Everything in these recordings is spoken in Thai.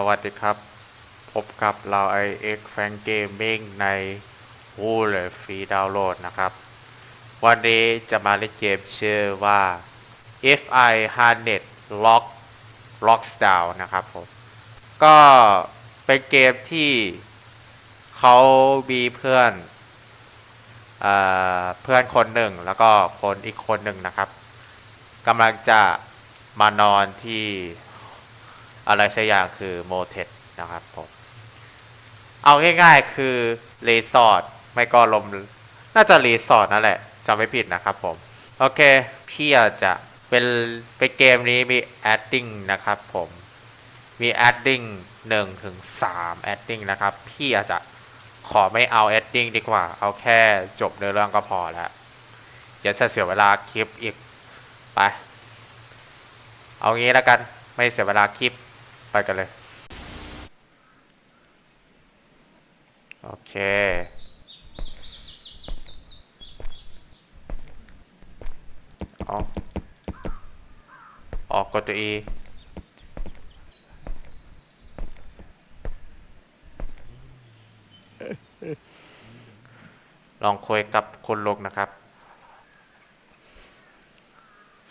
สวัสดีครับ พบกับเรา iX Fan Gaming ใน w o o l Free Download นะครับ วันนี้จะมาเล่นเกมชื่อว่า FI Harnet Lock Locks Down นะครับผม ก็เป็นเกมที่เขามีเพื่อนเอเพื่อนคนหนึ่งแล้วก็คนอีกคนหนึ่งนะครับกำลังจะมานอนที่ อะไรสักอย่างคือโมเทสนะครับผมเอาง่ายๆคือรีสอร์ทไม่ก็ลมน่าจะรีสอร์ทนั่นแหละจำไม่ผิดนะครับผม โอเค พี่อาจจะเป็นเป็นเกมนี้มี adding นะครับผมมี adding 1ถึง3 adding นะครับ พี่อาจจะขอไม่เอา adding ดีกว่า เอาแค่จบเนื้อเรื่องก็พอแล้วอย่าเสียเวลาคลิปอีก ไป เอางี้แล้วกันไม่เสียเวลาคลิป ไปกันเลย โอเค เอาออกกดตัว E ลองคุยกับคุณลุงนะครับ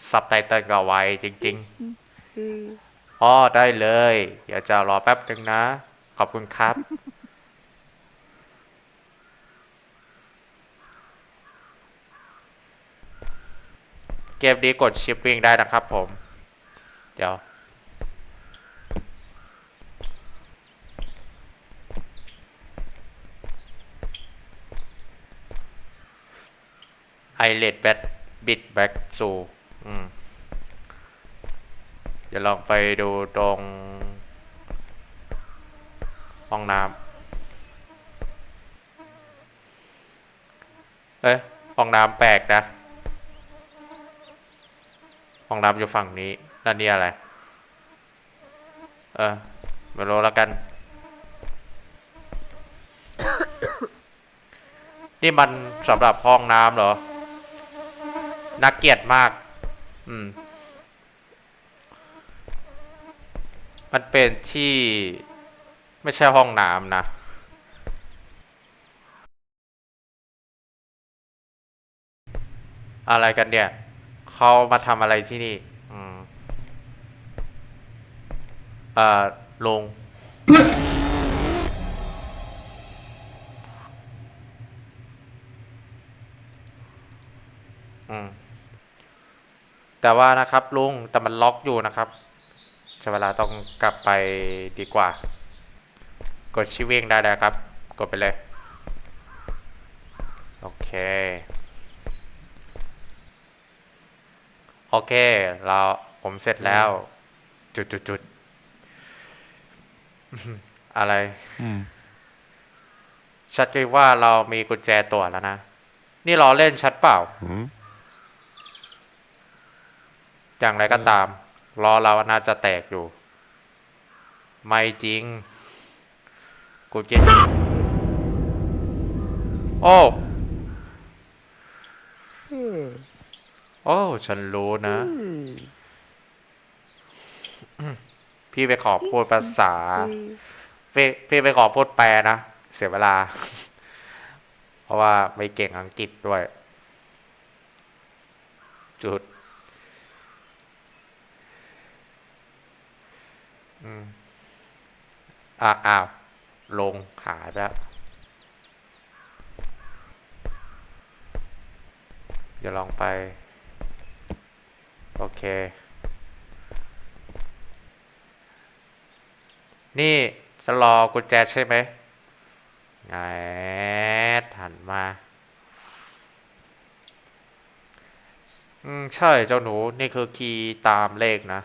ซับไตเติลก็ไวจริง ๆ อ๋อได้เลย เดี๋ยวจะรอแป๊บหนึ่งนะ ขอบคุณครับ เกมนี้กดชิปวิ่งได้นะครับผม เดี๋ยวไอเลดแบทบิดแบ็กซูอืม ดี๋ยวลองไปดูตรงห้องน้ำเอ้ยห้องน้ำแปลกนะ ห้องน้ำอยู่ฝั่งนี้แล้วนี่อะไร เออไม่รู้แล้วกัน นี่มันสำหรับห้องน้ำเหรอน่าเกลียดมาก อืม มันเป็นที่ไม่ใช่ห้องน้ำนะ อะไรกันเนี่ยเขามาทำอะไรที่นี่ อืมเอ่อลง อืม แต่ว่านะครับลุงแต่มันล็อกอยู่นะครับ ช้เวลาต้องกลับไปดีกว่า กดชิวิ่งได้แล้วครับ กดไปเลย โอเค โอเค เราผมเสร็จแล้ว จุดจุดจุดอะไรอืมชัดคิดว่าเรามีกุญแจตัวแล้วนะ นี่ล้อเล่นชัดเปล่าอืมอย่างไรก็ตาม ล้อเราน่าจะแตกอยู่ ไม่จริง กูเก็ตโอ้ โอ้ ฉันรู้นะ พี่ไปขอพูดภาษา พี่พี่ไปขอพูดแปลนะ เสียเวลา เพราะว่าไม่เก่งอังกฤษด้วย จุด อืม อ้าวลงหายแล้วจะลองไป โอเค นี่จะรอกุญแจใช่ไหมแงดหันมาอืมใช่เจ้าหนู นี่คือคีย์ตามเลขนะ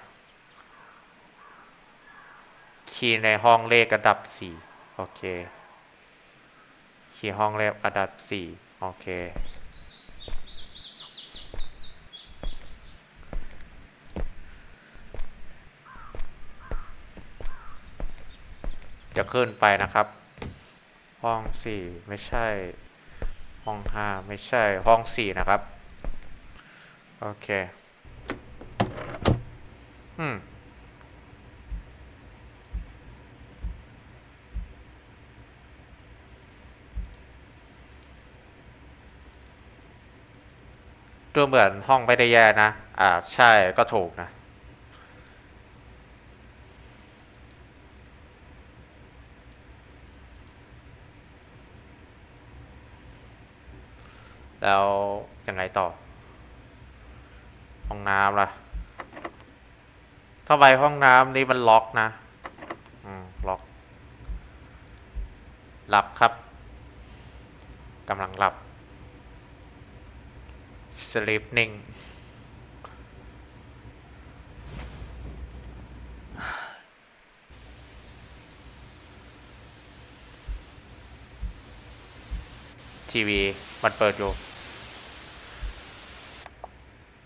คีย์ในห้องเลขระดับสี่โอเค คีย์ห้องเลขระดับสี่โอเค จะขึ้นไปนะครับ ห้องสี่ไม่ใช่ ห้องห้าไม่ใช่ห้องสี่นะครับ โอเค อืม ดูเหมือนห้องไม่ได้แย่นะ อ่า ใช่ก็ถูกนะ แล้วยังไงต่อ ห้องน้ำล่ะทำไมห้องน้ำนี้มันล็อกนะ อืม ล็อก หลับครับ กำลังหลับ sleeping ทีวีมันเปิดอยู่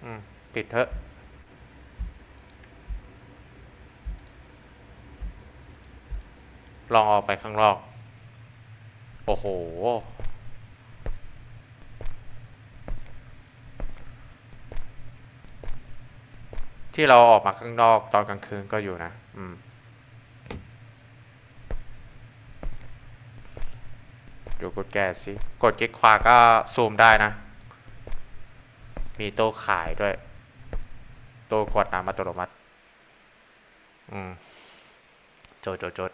อืม ปิดเถอะลองออกไปข้างนอก โอ้โห ที่เราออกมาข้างนอกตอนกลางคืนก็อยู่นะ อืม ดูกดแก้สิ กดคลิกขวาก็ซูมได้นะ มีโต๊ะขายด้วย โต๊ะกดน้ำอัตโนมัติ อืม โจดโจดโจด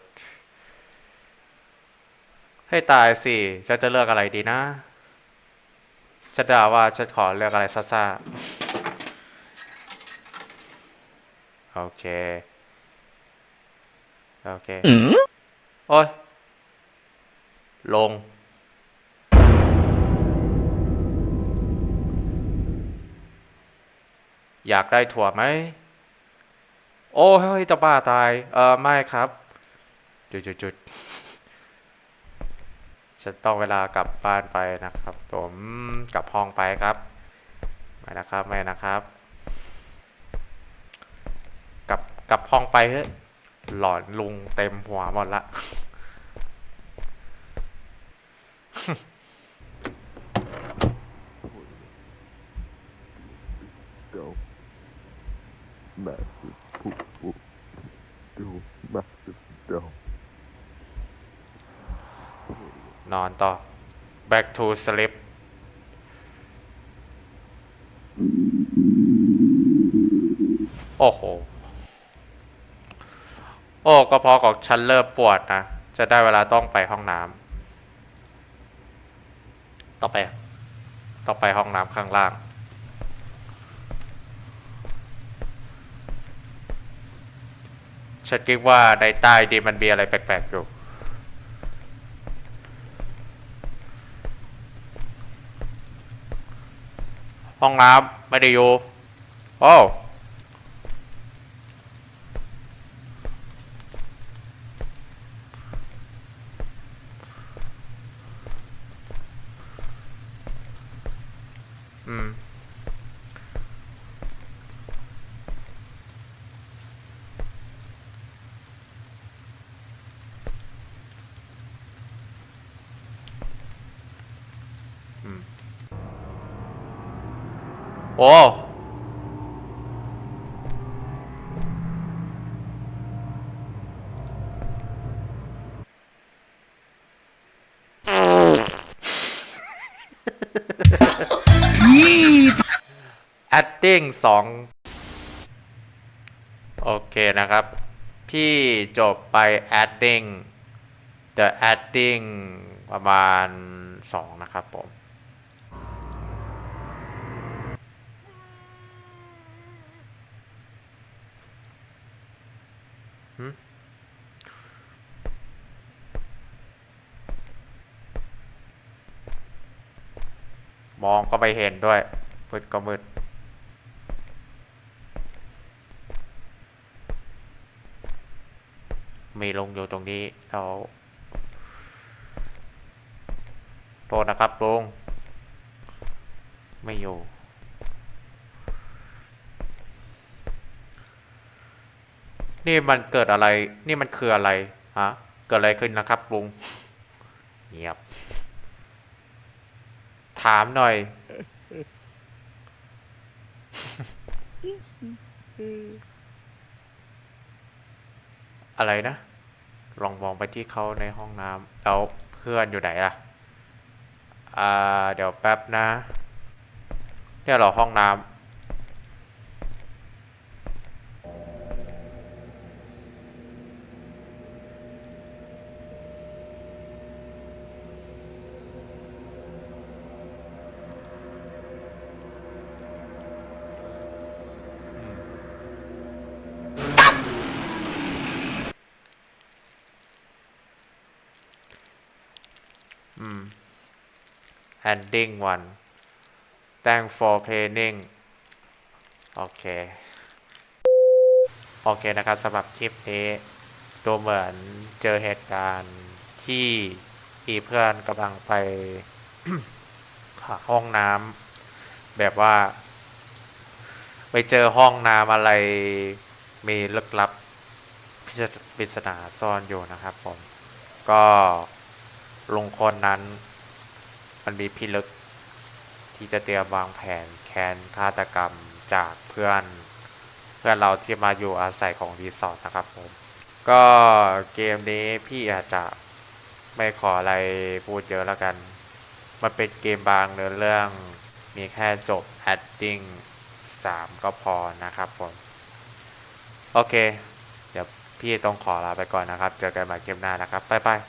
ให้ตายสิฉันจะเลือกอะไรดีนะฉันด่าว่าฉันขอเลือกอะไรซ่าๆ โอเค โอเค โอ้ย ลง อยากได้ถั่วไหม โอ้ยเฮ้ยจะบ้าตาย เออไม่ครับ จุดจุดจุดฉันต้องเวลากลับบ้านไปนะครับ ผมกลับห้องไปครับ ไม่นะครับ ไม่นะครับ ก ลับพองไปเถอหลอนลุงเต็มหัวหมดละมาสุดแบปุ๊ดูมาสุดเดียวนอนต่อ back to sleep โอ้โห โอ้ก็เพอของฉันเริ่มปวดนะ จะได้เวลาต้องไปห้องน้ำต่อไปต้องไปห้องน้ำข้างล่าง ฉันคิดว่าในใต้ดีมันมีอะไรแปลกๆอยู่ห้องน้ำไม่ได้อยู่โอ้อื acting สองโอเคนะครับ พี่จบไป acting the acting ประมาณสองนะครับผม มองก็ไม่เห็นด้วยมืดก็มืดมีลงอยู่ตรงนี้แล้วโทษนะครับลุงไม่อยู่ นี่มันเกิดอะไร นี่มันคืออะไร ฮะ เกิดอะไรขึ้นนะครับลุงเงียบ ถามหน่อย อะไรนะ ลองมองไปที่เขาในห้องน้ำแล้วเพื่อนอยู่ไหนล่ะ อ่า เดี๋ยวแป๊บนะ เนี่ยเราห้องน้ำ ending one thank for playing โอเคโอเคนะครับสำหรับคลิปนี้ดูเหมือนเจอเหตุการณ์ที่มีเพื่อนกำลังไปห้องน้ำแบบว่า ไปเจอห้องน้ำอะไรมีลึกลับปริศนาซ่อนอยู่นะครับผม ก็ลุงคนนั้น มันมีพิลึกที่จะเตรียมวางแผนแค้นฆาตกรรมจากเพื่อน เพื่อนเราที่มาอยู่อาศัยของรีสอร์ทนะครับผม ก็เกมนี้พี่อาจจะไม่ขออะไรพูดเยอะแล้วกัน มันเป็นเกมบางเนื้อเรื่องมีแค่จบ adding 3 ก็พอนะครับผม โอเค เดี๋ยวพี่ต้องขอลาไปก่อนนะครับ เจอกันใหม่เกมหน้านะครับ บ๊ายบาย